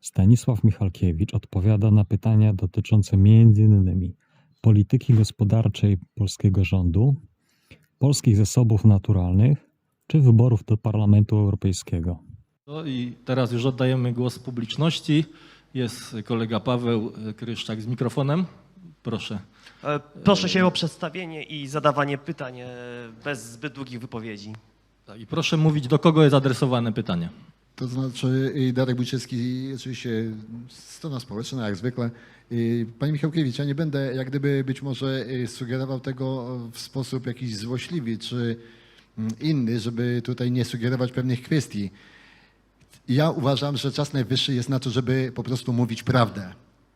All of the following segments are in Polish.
Stanisław Michalkiewicz odpowiada na pytania dotyczące m.in. polityki gospodarczej polskiego rządu, polskich zasobów naturalnych czy wyborów do Parlamentu Europejskiego. No i teraz już oddajemy głos publiczności. Jest kolega Paweł Kryszczak z mikrofonem. Proszę. E, Proszę się o przedstawienie i zadawanie pytań e, bez zbyt długich wypowiedzi. Tak, I proszę mówić, do kogo jest adresowane pytanie. To znaczy Darek Bójczycki, oczywiście strona społeczna, jak zwykle. Panie Michałkiewicz, ja nie będę jak gdyby być może y, sugerował tego w sposób jakiś złośliwy czy mm, inny, żeby tutaj nie sugerować pewnych kwestii. Ja uważam, że czas najwyższy jest na to, żeby po prostu mówić prawdę.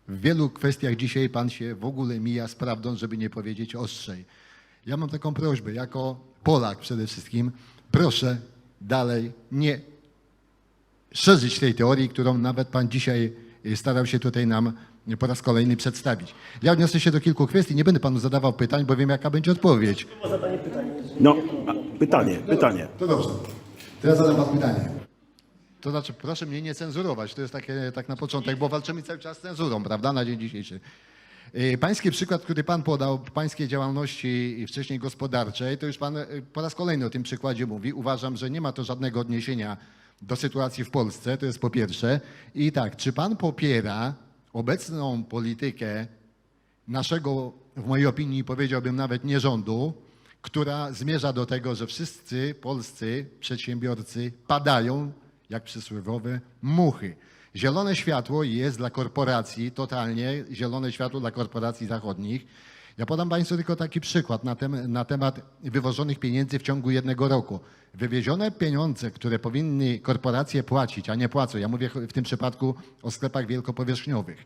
W wielu kwestiach dzisiaj pan się w ogóle mija z prawdą, żeby nie powiedzieć ostrzej. Ja mam taką prośbę, jako Polak przede wszystkim, proszę dalej nie szerzyć tej teorii, którą nawet pan dzisiaj y, starał się tutaj nam po raz kolejny przedstawić. Ja odniosę się do kilku kwestii, nie będę panu zadawał pytań, bo wiem jaka będzie odpowiedź. No, pytanie, pytanie. To dobrze. Teraz zadam panu pytanie. To znaczy, proszę mnie nie cenzurować, to jest takie tak na początek, bo walczymy cały czas z cenzurą, prawda, na dzień dzisiejszy. Y, Pański przykład, który pan podał, pańskiej działalności wcześniej gospodarczej, to już pan y, po raz kolejny o tym przykładzie mówi. Uważam, że nie ma to żadnego odniesienia do sytuacji w Polsce, to jest po pierwsze. I tak, czy pan popiera obecną politykę naszego, w mojej opinii powiedziałbym nawet nie rządu, która zmierza do tego, że wszyscy polscy przedsiębiorcy padają jak przysłowiowe muchy. Zielone światło jest dla korporacji, totalnie zielone światło dla korporacji zachodnich. Ja podam Państwu tylko taki przykład na, tem, na temat wywożonych pieniędzy w ciągu jednego roku. Wywiezione pieniądze, które powinny korporacje płacić, a nie płacą, ja mówię w tym przypadku o sklepach wielkopowierzchniowych,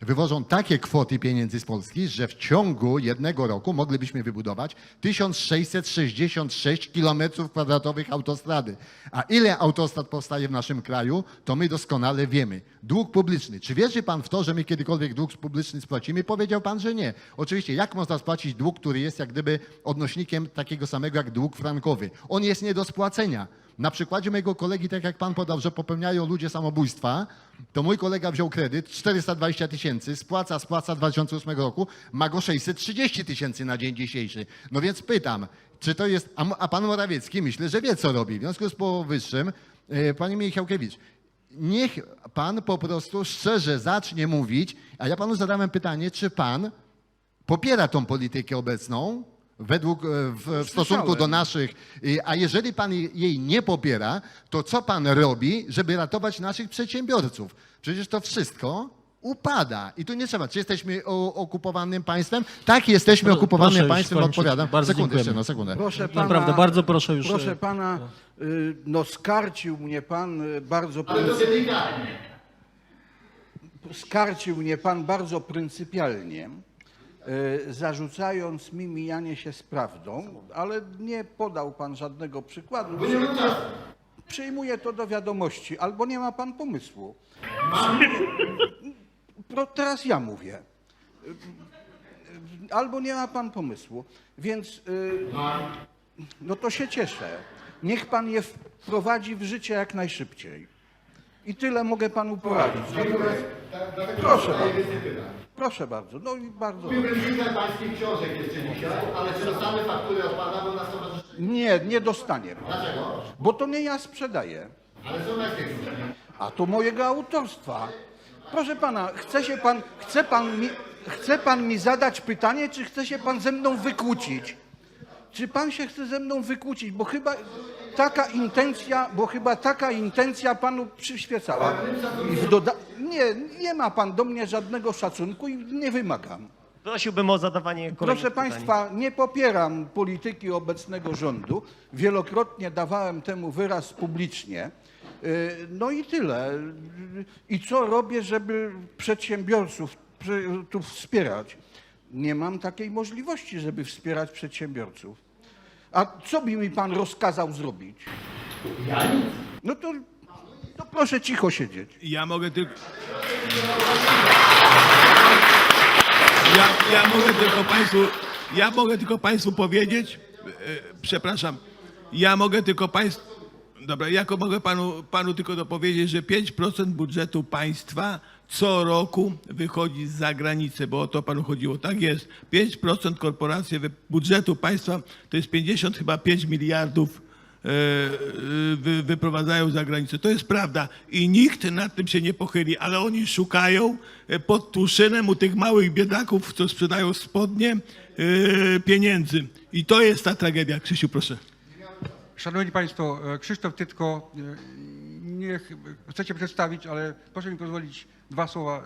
wywożą takie kwoty pieniędzy z Polski, że w ciągu jednego roku moglibyśmy wybudować 1666 kilometrów kwadratowych autostrady. A ile autostrad powstaje w naszym kraju, to my doskonale wiemy. Dług publiczny. Czy wierzy pan w to, że my kiedykolwiek dług publiczny spłacimy? Powiedział pan, że nie. Oczywiście, jak można spłacić dług, który jest jak gdyby odnośnikiem takiego samego jak dług frankowy? On jest nie do spłacenia. Na przykładzie mojego kolegi, tak jak pan podał, że popełniają ludzie samobójstwa, to mój kolega wziął kredyt 420 tysięcy, spłaca, spłaca w 2008 roku, ma go 630 tysięcy na dzień dzisiejszy. No więc pytam, czy to jest, a, a pan Morawiecki myślę, że wie co robi. W związku z powyższym, e, panie Michałkiewicz, niech pan po prostu szczerze zacznie mówić, a ja panu zadałem pytanie, czy pan popiera tą politykę obecną według, e, w, w stosunku do naszych, a jeżeli pan jej nie popiera, to co pan robi, żeby ratować naszych przedsiębiorców? Przecież to wszystko upada. I tu nie trzeba, czy jesteśmy o, okupowanym państwem? Tak, jesteśmy Pro- okupowanym proszę państwem, odpowiadam. Bardzo sekundę jeszcze, dziękujemy. no sekundę. Proszę pana, Naprawdę, bardzo proszę już, Proszę e, pana, y, no skarcił mnie pan y, bardzo skarcił mnie pan bardzo pryncypialnie, zarzucając mi mijanie się z prawdą, ale nie podał pan żadnego przykładu. Przyjmuję, przyjmuję to do wiadomości, albo nie ma pan pomysłu. Pro, teraz ja mówię. Albo nie ma pan pomysłu, więc y, no to się cieszę. Niech pan je wprowadzi w życie jak najszybciej. I tyle mogę panu poradzić. Proszę bardzo. Proszę bardzo. No i bardzo. Kilka pańskich książek jeszcze dzisiaj, ale czy dostanę fakturę od pana, bo nas stowarzyszenie? Nie, nie dostanie. Dlaczego? Bo to nie ja sprzedaję. Ale są jakie książki? A to mojego autorstwa. Proszę pana, chce się pan, chce pan mi, chce pan mi zadać pytanie, czy chce się pan ze mną wykłócić? Czy pan się chce ze mną wykłócić? Bo chyba taka intencja, bo chyba taka intencja panu przyświecała. I w doda- nie, nie ma pan do mnie żadnego szacunku i nie wymagam. Prosiłbym o zadawanie kolejnych Proszę pytań. Państwa, nie popieram polityki obecnego rządu. Wielokrotnie dawałem temu wyraz publicznie. Yy, No i tyle. I co robię, żeby przedsiębiorców przy- tu wspierać? Nie mam takiej możliwości, żeby wspierać przedsiębiorców. A co by mi Pan rozkazał zrobić? No to, to proszę cicho siedzieć. Ja mogę tylko. Ja, ja mogę tylko Państwu. Ja mogę tylko Państwu powiedzieć. e, Przepraszam. Ja mogę tylko Państwu. Dobra, jako mogę panu, panu tylko dopowiedzieć, że 5% budżetu państwa co roku wychodzi za granicę, bo o to panu chodziło. Tak jest. 5% korporacji budżetu państwa to jest 50 chyba 5 miliardów e, e, wy, wyprowadzają za granicę. To jest prawda i nikt nad tym się nie pochyli, ale oni szukają e, pod tuszynem u tych małych biedaków, co sprzedają spodnie, pieniędzy. I to jest ta tragedia. Krzysiu, proszę. Szanowni Państwo, Krzysztof Tytko, niech chcecie przedstawić, ale proszę mi pozwolić dwa słowa,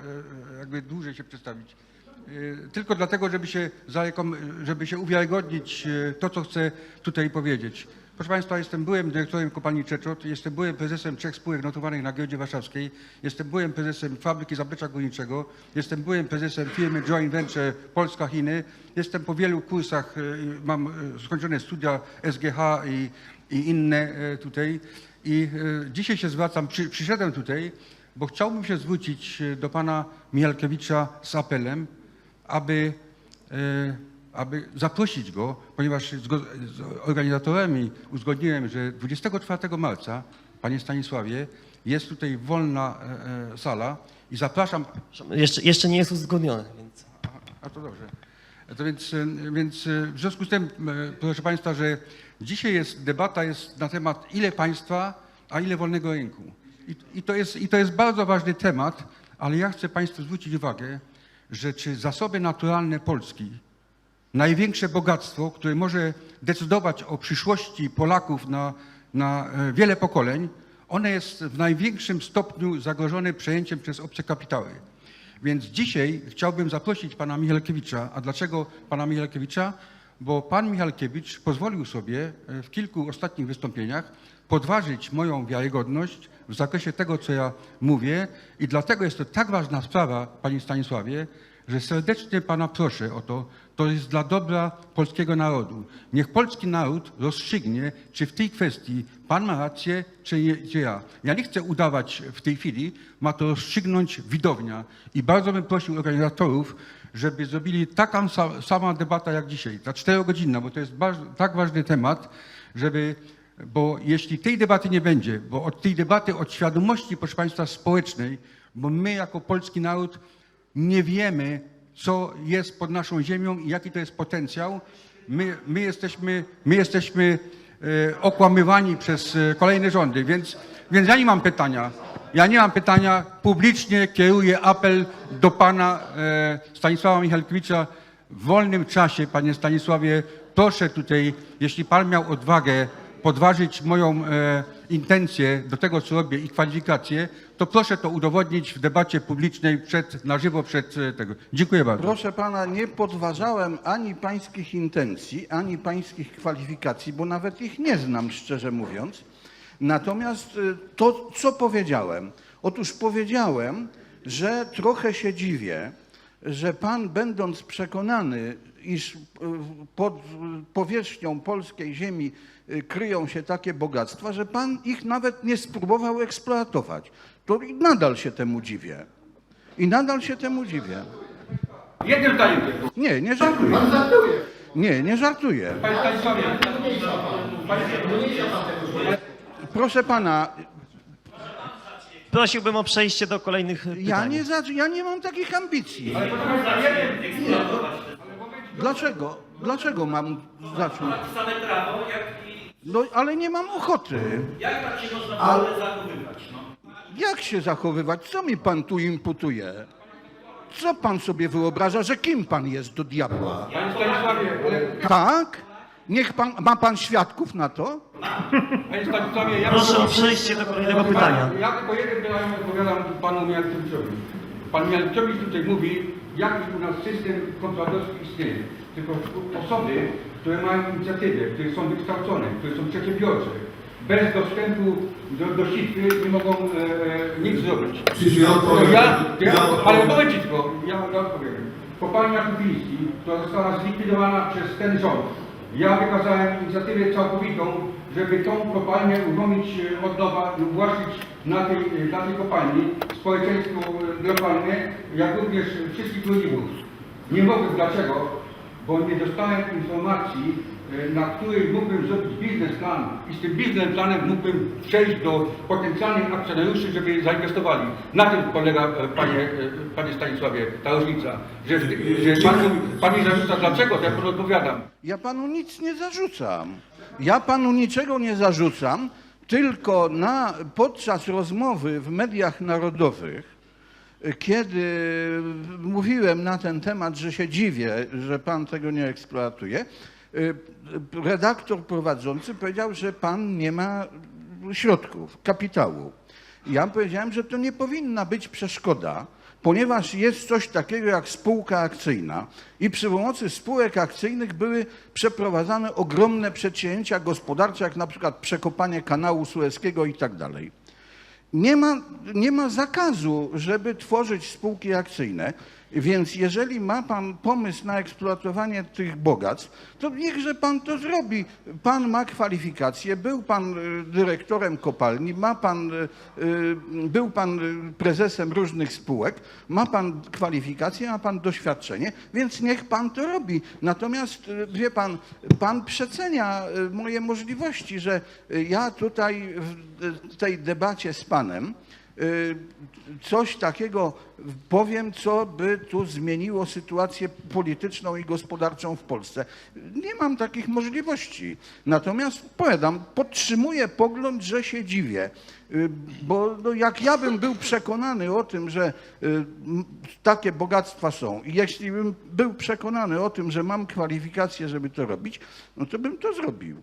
e, e, jakby dłużej się przedstawić. E, Tylko dlatego, żeby się, żeby się uwiarygodnić to, co chcę tutaj powiedzieć. Proszę Państwa, jestem byłym dyrektorem kopalni Czeczot, jestem byłym prezesem trzech spółek notowanych na giełdzie warszawskiej, jestem byłym prezesem fabryki zaplecza górniczego, jestem byłym prezesem firmy Joint Venture Polska-Chiny, jestem po wielu kursach, mam skończone studia SGH i, i inne tutaj. I dzisiaj się zwracam, przy, przyszedłem tutaj, bo chciałbym się zwrócić e, do pana Michalkiewicza z apelem, aby, e, aby zaprosić go, ponieważ z organizatorami uzgodniłem, że 24 marca, panie Stanisławie, jest tutaj wolna e, sala i zapraszam Jeszcze, jeszcze nie jest uzgodnione, więc... a to dobrze. To więc, więc w związku z tym, proszę Państwa, że dzisiaj jest debata jest na temat ile państwa, a ile wolnego rynku. I, to jest, I to jest bardzo ważny temat, ale ja chcę Państwu zwrócić uwagę, że czy zasoby naturalne Polski, największe bogactwo, które może decydować o przyszłości Polaków na, na e, wiele pokoleń, one jest w największym stopniu zagrożone przejęciem przez obce kapitały. Więc dzisiaj chciałbym zaprosić pana Michalkiewicza. A dlaczego pana Michalkiewicza? Bo pan Michalkiewicz pozwolił sobie e, w kilku ostatnich wystąpieniach podważyć moją wiarygodność w zakresie tego, co ja mówię i dlatego jest to tak ważna sprawa, panie Stanisławie, że serdecznie pana proszę o to, to jest dla dobra polskiego narodu. Niech polski naród rozstrzygnie, czy w tej kwestii pan ma rację, czy, nie, czy ja. Ja nie chcę udawać w tej chwili, ma to rozstrzygnąć widownia. I bardzo bym prosił organizatorów, żeby zrobili taką sa, sama debata jak dzisiaj, ta czterogodzinna, bo to jest tak ważny temat, żeby bo jeśli tej debaty nie będzie, bo od tej debaty, od świadomości, proszę Państwa, społecznej, bo my jako polski naród nie wiemy, co jest pod naszą ziemią i jaki to jest potencjał. My, my jesteśmy, my jesteśmy e, okłamywani przez e, kolejne rządy, więc, więc ja nie mam pytania. Ja nie mam pytania. Publicznie kieruję apel do pana e, Stanisława Michalkiewicza w wolnym czasie, panie Stanisławie, proszę tutaj, jeśli pan miał odwagę podważyć moją e, intencję do tego, co robię i kwalifikacje, to proszę to udowodnić w debacie publicznej przed, na żywo przed e, tego. Dziękuję bardzo. Proszę pana, nie podważałem ani pańskich intencji, ani pańskich kwalifikacji, bo nawet ich nie znam, szczerze mówiąc. Natomiast y, to, co powiedziałem, otóż powiedziałem, że trochę się dziwię, że pan, będąc przekonany, iż y, pod powierzchnią polskiej ziemi y, kryją się takie bogactwa, że pan ich nawet nie spróbował eksploatować. To i nadal się temu dziwię. I nadal się temu dziwię. Jednym zdaniem. Nie, nie żartuję. Nie, nie żartuję. Panie Stanisławie, Proszę pana, Prosiłbym o przejście do kolejnych pytań. ja nie, ja nie mam takich ambicji. Dlaczego? Dlaczego mam zacząć? No, ale nie mam ochoty. Jak tak się można zachowywać? Jak się zachowywać? Co mi pan tu imputuje? Co pan sobie wyobraża, że kim pan jest do diabła? panie Stanisławie, ale, Tak? Niech pan, ma pan świadków na to? panie Stanisławie, ja Proszę o przejście do kolejnego pytania. Ja tylko jednym pytaniem odpowiadam panu Mialkiewiczowi. Pan Mialkiewicz tutaj mówi, jaki u nas system kontrolatorski istnieje. Tylko osoby, które mają inicjatywę, które są wykształcone, które są przedsiębiorcze, bez dostępu do, do sitwy nie mogą e, e, nic zrobić. Ja odpowiem. ja, Ja ja, ale momencie tylko, ja, ja odpowiem. Kopalnia Kupiński, która została zlikwidowana przez ten rząd. Ja wykazałem inicjatywę całkowitą, żeby tą kopalnię uruchomić e, od nowa i na tej, e, na tej kopalni społeczeństwo e, lokalne, jak również wszystkich ludzi. Nie mogę. Dlaczego? Bo nie dostałem informacji e, na którym mógłbym zrobić biznesplan i z tym biznesplanem mógłbym przejść do potencjalnych akcjonariuszy, żeby zainwestowali. Na tym polega, e, panie, e, panie Stanisławie, ta różnica. Że, że pan, pan mi zarzuca dlaczego, to ja panu odpowiadam. Ja panu nic nie zarzucam. Ja panu niczego nie zarzucam, tylko na, podczas rozmowy w mediach narodowych, kiedy mówiłem na ten temat, że się dziwię, że pan tego nie eksploatuje, redaktor prowadzący powiedział, że pan nie ma środków, kapitału. Ja powiedziałem, że to nie powinna być przeszkoda, ponieważ jest coś takiego jak spółka akcyjna i przy pomocy spółek akcyjnych były przeprowadzane ogromne przedsięwzięcia gospodarcze, jak na przykład przekopanie kanału sueskiego i tak dalej. Nie ma, nie ma zakazu, żeby tworzyć spółki akcyjne, więc jeżeli ma pan pomysł na eksploatowanie tych bogactw, to niechże pan to zrobi. Pan ma kwalifikacje, był pan y, dyrektorem kopalni, ma pan, y, y, był pan prezesem różnych spółek, ma pan kwalifikacje, ma pan doświadczenie, więc niech pan to robi. Natomiast wie pan, pan przecenia moje możliwości, że ja tutaj w tej debacie z panem coś takiego powiem, co by tu zmieniło sytuację polityczną i gospodarczą w Polsce. Nie mam takich możliwości. Natomiast powiadam, podtrzymuję pogląd, że się dziwię. Y, Bo no, jak ja bym był przekonany o tym, że y, takie bogactwa są i jeśli bym był przekonany o tym, że mam kwalifikacje, żeby to robić, no to bym to zrobił.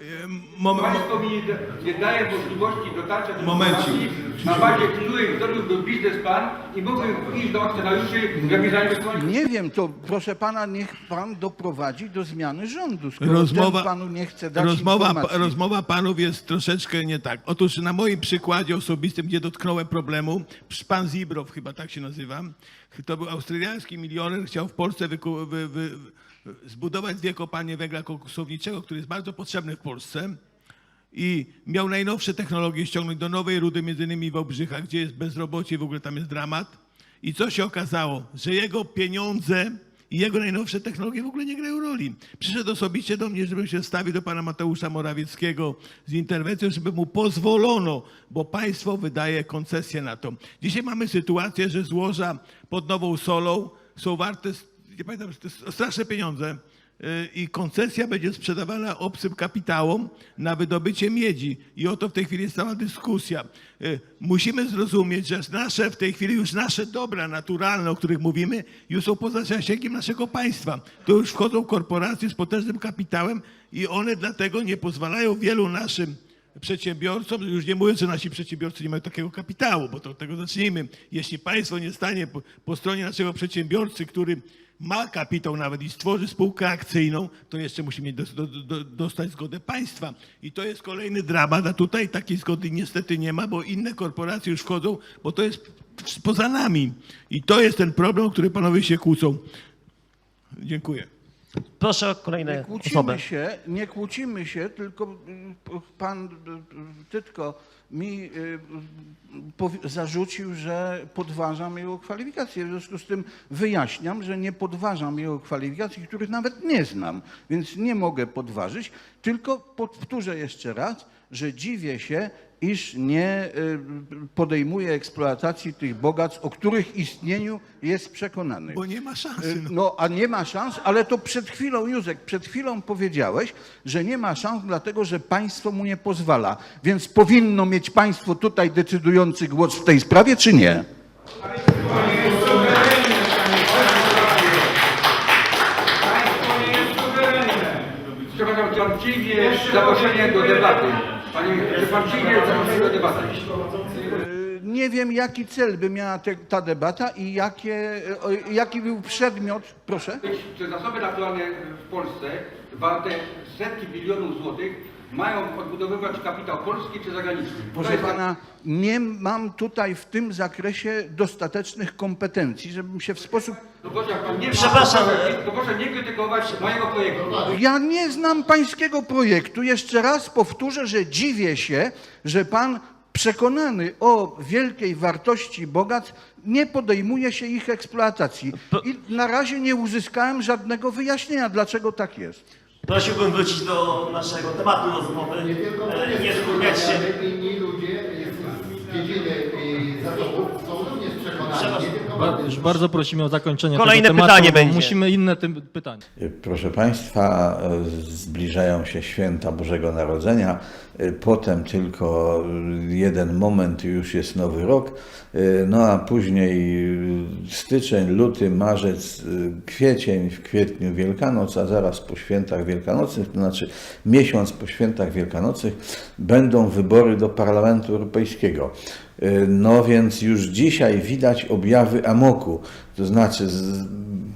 E, mom- mo- Państwo mi nie, da- nie daje możliwości dotarcia do Momencik. informacji, na bazie których zrobiłbym biznesplan i mógłbym iść do akcjonariuszy, żeby zainwestowali Nie wiem, to proszę pana, niech pan doprowadzi do zmiany rządu, skoro Rozmowa, ten panu nie chce dać rozmowa, informacji. rozmowa panów jest troszeczkę nie tak. Otóż na moim przykładzie osobistym, gdzie dotknąłem problemu, pan Zibrow chyba tak się nazywa, to był australijski milioner, chciał w Polsce wyku, wy, wy, zbudować dwie kopalnie węgla koksowniczego, który jest bardzo potrzebny w Polsce i miał najnowsze technologie ściągnąć do Nowej Rudy, między innymi w Wałbrzychach, gdzie jest bezrobocie, w ogóle tam jest dramat. I co się okazało? Że jego pieniądze i jego najnowsze technologie w ogóle nie grają roli. Przyszedł osobiście do mnie, żebym się stawił do pana Mateusza Morawieckiego z interwencją, żeby mu pozwolono, bo państwo wydaje koncesję na to. Dzisiaj mamy sytuację, że złoża pod Nową Solą są warte, nie pamiętam, to jest straszne pieniądze y, i koncesja będzie sprzedawana obcym kapitałom na wydobycie miedzi. I oto w tej chwili jest cała dyskusja. Y, Musimy zrozumieć, że nasze w tej chwili już nasze dobra naturalne, o których mówimy, już są poza zasięgiem naszego państwa. To już wchodzą korporacje z potężnym kapitałem i one dlatego nie pozwalają wielu naszym przedsiębiorcom, już nie mówiąc, że nasi przedsiębiorcy nie mają takiego kapitału, bo to od tego zacznijmy. Jeśli państwo nie stanie po, po stronie naszego przedsiębiorcy, który ma kapitał nawet i stworzy spółkę akcyjną, to jeszcze musi mieć do, do, do, dostać zgodę państwa. I to jest kolejny dramat, a tutaj takiej zgody niestety nie ma, bo inne korporacje już wchodzą, bo to jest poza nami. I to jest ten problem, który panowie się kłócą. Dziękuję. Proszę o Nie kolejne osobę. kłócimy się, nie kłócimy się, tylko y, pan y, Tytko mi y, zarzucił, że podważam jego kwalifikacje. W związku z tym wyjaśniam, że nie podważam jego kwalifikacji, których nawet nie znam, więc nie mogę podważyć, tylko powtórzę jeszcze raz, że dziwię się, iż nie y, podejmuje eksploatacji tych bogactw, o których istnieniu jest przekonany. Bo nie ma szansy. No. No, a nie ma szans, ale to przed chwilą, Józek, przed chwilą powiedziałeś, że nie ma szans, dlatego że państwo mu nie pozwala. Więc powinno mieć państwo tutaj decydujący głos w tej sprawie, czy nie? Przepraszam, przyjmie zaproszenie do debaty. Panie, czy? Y, Nie wiem, jaki cel by miała te, ta debata i jakie, y, jaki był przedmiot. Proszę. Te zasoby naturalne w Polsce, warte setki bilionów złotych, mają odbudowywać kapitał polski czy zagraniczny? Proszę jest- pana, nie mam tutaj w tym zakresie dostatecznych kompetencji, żebym się w sposób. Pan nie ma, Przepraszam. To proszę nie krytykować mojego projektu. Ja nie znam pańskiego projektu. Jeszcze raz powtórzę, że dziwię się, że pan przekonany o wielkiej wartości bogactw nie podejmuje się ich eksploatacji. I na razie nie uzyskałem żadnego wyjaśnienia, dlaczego tak jest. Prosiłbym wrócić do naszego tematu rozmowy, e, nie skupiać się. Inni ludzie dziedziny zasobów są również przekonani. nie tylko Ba- Już bardzo prosimy o zakończenie Kolejne tego tematu, pytanie bo będzie. Musimy inne tym pytanie. Proszę Państwa, e, zbliżają się święta Bożego Narodzenia, e, potem tylko e, jeden moment już jest nowy rok, e, no a później styczeń, luty, marzec, kwiecień, w kwietniu Wielkanoc, a zaraz po świętach wielkanocnych, to znaczy miesiąc po świętach wielkanocnych, będą wybory do Parlamentu Europejskiego. No więc już dzisiaj widać objawy amoku, to znaczy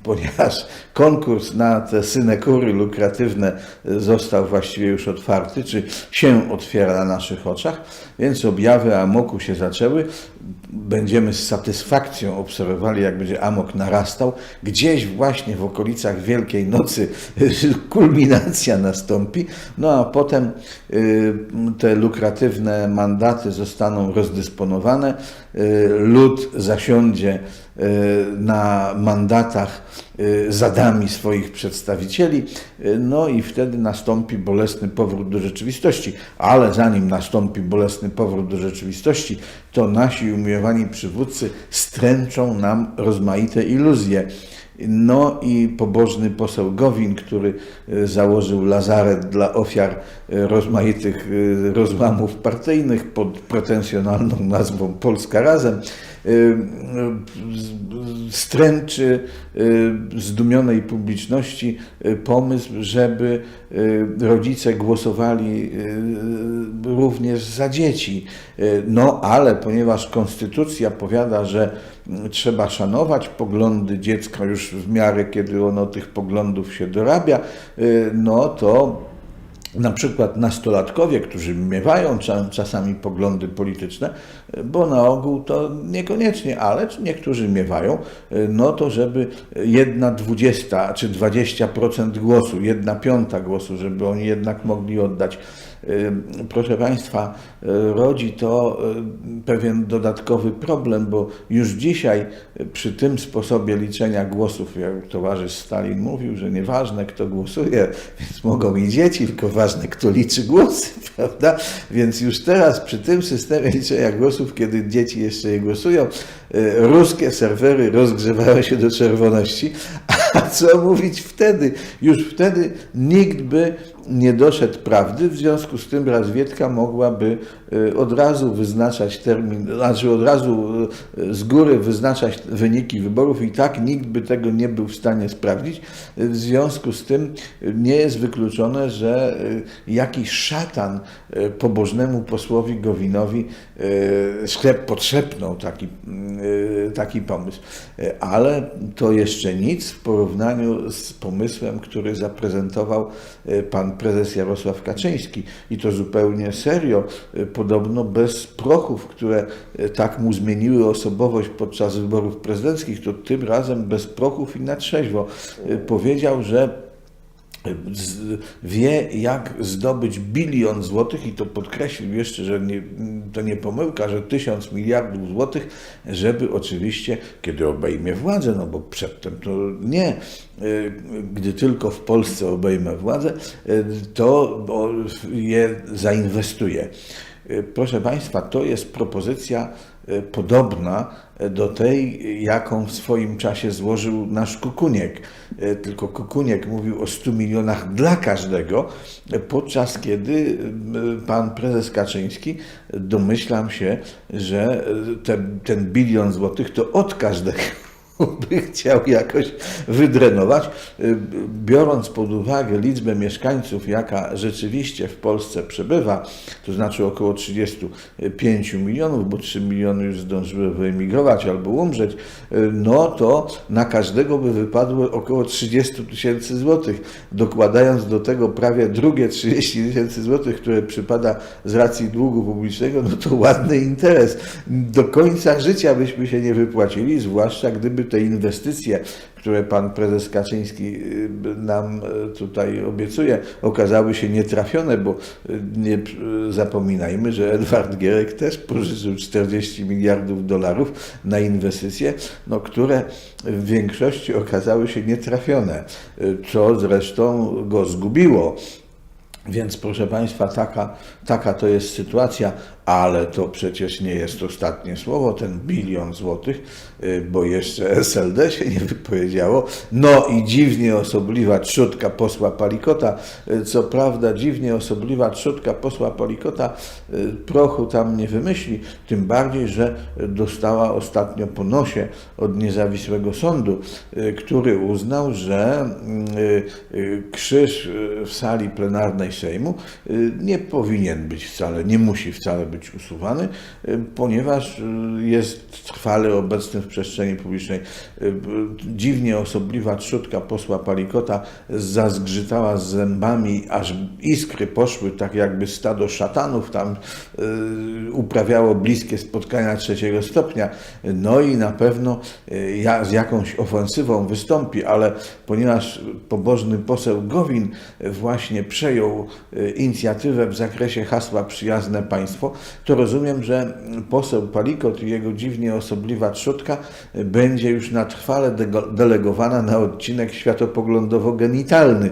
ponieważ konkurs na te synekury lukratywne został właściwie już otwarty, czy się otwiera na naszych oczach, więc objawy amoku się zaczęły. Będziemy z satysfakcją obserwowali, jak będzie amok narastał. Gdzieś właśnie w okolicach Wielkiej Nocy kulminacja nastąpi, no a potem y, te lukratywne mandaty zostaną rozdysponowane, y, lud zasiądzie y, na mandatach zadami swoich przedstawicieli, no i wtedy nastąpi bolesny powrót do rzeczywistości. Ale zanim nastąpi bolesny powrót do rzeczywistości, to nasi umiłowani przywódcy stręczą nam rozmaite iluzje. No i pobożny poseł Gowin, który y, założył lazaret dla ofiar rozmaitych y, rozłamów partyjnych pod pretensjonalną nazwą Polska Razem, y, y, stręczy zdumionej publiczności pomysł, żeby rodzice głosowali również za dzieci. No ale ponieważ konstytucja powiada, że trzeba szanować poglądy dziecka już w miarę, kiedy ono tych poglądów się dorabia, no to na przykład nastolatkowie, którzy miewają cza- czasami poglądy polityczne, bo na ogół to niekoniecznie, ale niektórzy miewają, no to żeby jedna dwudziesta czy 20% głosu, jedna piąta głosu, żeby oni jednak mogli oddać. Proszę Państwa, rodzi to pewien dodatkowy problem, bo już dzisiaj przy tym sposobie liczenia głosów, jak towarzysz Stalin mówił, że nieważne kto głosuje, więc mogą i dzieci, tylko ważne kto liczy głosy, prawda? Więc już teraz przy tym systemie liczenia głosów, kiedy dzieci jeszcze je głosują, ruskie serwery rozgrzewają się do czerwoności, a co mówić wtedy? Już wtedy nikt by nie doszedł prawdy, w związku z tym Razwiedka mogłaby y, od razu wyznaczać termin, znaczy od razu y, z góry wyznaczać wyniki wyborów i tak nikt by tego nie był w stanie sprawdzić. Y, W związku z tym nie jest wykluczone, że jakiś szatan pobożnemu posłowi Gowinowi sklep podszepnął taki, taki pomysł. Ale to jeszcze nic w porównaniu z pomysłem, który zaprezentował y, prezes Jarosław Kaczyński. I to zupełnie serio, y, podobno bez prochów, które y, tak mu zmieniły osobowość podczas wyborów prezydenckich, to tym razem bez prochów i na trzeźwo. Y, powiedział, że wie, jak zdobyć bilion złotych i to podkreślił jeszcze, że nie, to nie pomyłka, że tysiąc miliardów złotych, żeby oczywiście, kiedy obejmie władzę, no bo przedtem to nie, y, gdy tylko w Polsce obejmę władzę, y, to je zainwestuje. Y, Proszę Państwa, to jest propozycja podobna do tej, jaką w swoim czasie złożył nasz Kukuniek. Y, Tylko Kukuniek mówił o 100 milionach dla każdego, y, podczas kiedy y, pan prezes Kaczyński, y, domyślam się, że y, ten, ten bilion złotych to od każdego by chciał jakoś wydrenować, y, biorąc pod uwagę liczbę mieszkańców, jaka rzeczywiście w Polsce przebywa, to znaczy około 35 milionów, bo 3 miliony już zdążyły wyemigrować albo umrzeć, y, no to na każdego by wypadło około 30 tysięcy złotych, dokładając do tego prawie drugie 30 tysięcy złotych, które przypada z racji długu publicznego, no to ładny interes. Do końca życia byśmy się nie wypłacili, zwłaszcza gdyby te inwestycje, które pan prezes Kaczyński y, nam y, tutaj obiecuje, okazały się nietrafione, bo y, nie zapominajmy, że Edward Gierek też pożyczył 40 miliardów dolarów na inwestycje, no, które w większości okazały się nietrafione, co zresztą go zgubiło. Więc proszę Państwa, taka, taka to jest sytuacja, ale to przecież nie jest ostatnie słowo, ten bilion złotych, y, bo jeszcze SLD się nie wypowiedziało. No i dziwnie osobliwa trzutka posła Palikota. Y, Co prawda dziwnie osobliwa trzutka posła Palikota y, prochu tam nie wymyśli, tym bardziej, że dostała ostatnio po nosie od niezawisłego sądu, który uznał, że y, krzyż w sali plenarnej Sejmu nie powinien być wcale, nie musi wcale być usuwany, y, ponieważ y, jest trwale obecny w przestrzeni publicznej. Y, Dziwnie osobliwa trzutka posła Palikota zazgrzytała zębami, aż iskry poszły, tak jakby stado szatanów tam uprawiało bliskie spotkania trzeciego stopnia. No i na pewno z jakąś ofensywą wystąpi, ale ponieważ pobożny poseł Gowin właśnie przejął inicjatywę w zakresie hasła przyjazne państwo, to rozumiem, że poseł Palikot i jego dziwnie osobliwa trzutka będzie już na trwale delegowana na odcinek światopoglądowo-genitalny.